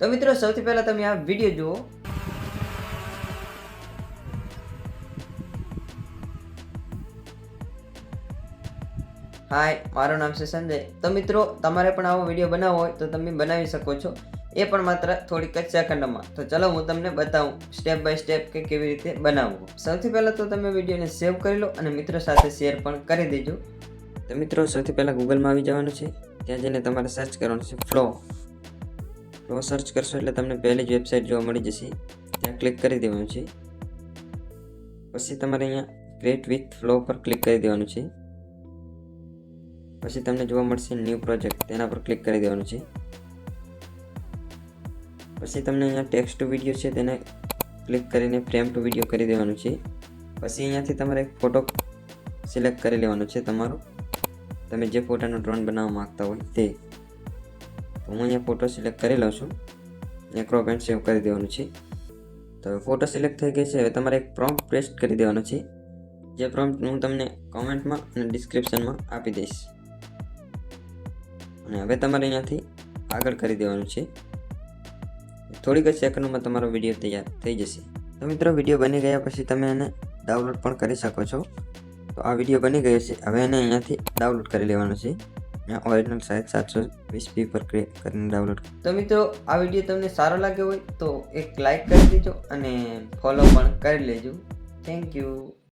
તો મિત્રો, સૌથી પહેલાં તમે આ વીડિયો જુઓ. હાય મારું નામ છે સંજય. તો મિત્રો, તમારે પણ આવો વીડિયો બનાવવો હોય તો તમે બનાવી શકો છો. એ પણ માત્ર થોડીક જ સેકન્ડમાં. તો ચલો, હું તમને બતાવું સ્ટેપ બાય સ્ટેપ કે કેવી રીતે બનાવવું. સૌથી પહેલાં તો તમે વિડીયોને સેવ કરી લો અને મિત્રો સાથે શેર પણ કરી દેજો. તો મિત્રો, સૌથી પહેલાં ગૂગલમાં આવી જવાનું છે. ત્યાં જઈને તમારે સર્ચ કરવાનું છે ફ્લો ફ્લો સર્ચ કરશો એટલે તમને પહેલી જ વેબસાઇટ જોવા મળી જશે. ત્યાં ક્લિક કરી દેવાનું છે. પછી તમારે અહીંયા ક્રિએટ વિથ ફ્લો પર ક્લિક કરી દેવાનું છે. પછી તમને જોવા મળશે ન્યૂ પ્રોજેક્ટ તેના પર ક્લિક કરી દેવાનું છે. પછી તમને અહીંયા ટેક્સ્ટ ટુ વીડિયો છે, તેને ક્લિક કરીને ફ્રેમ ટુ વીડિયો કરી દેવાનું છે. પછી અહીંયાથી તમારે એક ફોટો સિલેક્ટ કરી લેવાનો છે તમારો. તમે જે ફોટાનો ડ્રોન બનાવવા માગતા હોય તે. તો હું અહીંયા ફોટો સિલેક્ટ કરી લઉં છું. અહીંયા ક્રોપ એન્ડ સેવ કરી દેવાનું છે. તો હવે ફોટો સિલેક્ટ થઈ ગઈ છે. હવે તમારે એક પ્રોમ્પ્ટ પેસ્ટ કરી દેવાનો છે. જે પ્રોમ્પ્ટ હું તમને કોમેન્ટમાં અને ડિસ્ક્રિપ્શનમાં આપી દઈશ. અને હવે તમારે અહીંયાથી આગળ કરી દેવાનું છે. થોડીક જ સેકન્ડમાં તમારો વીડિયો તૈયાર થઈ જશે. તો મિત્રો વીડિયો બની ગયા પછી તમે એને ડાઉનલોડ પણ કરી શકો છો. તો આ વીડિયો બની ગયો છે. હવે એને અહીંયાથી ડાઉનલોડ કરી લેવાનો છે. અહીંયા ઓરિજિનલ સાઇઝ સાતસો વીસ પી પર કરીને ડાઉનલોડ તો મિત્રો, આ વીડિયો તમને સારો લાગ્યો હોય તો એક લાઇક કરી દેજો અને ફોલો પણ કરી લેજો. Thank you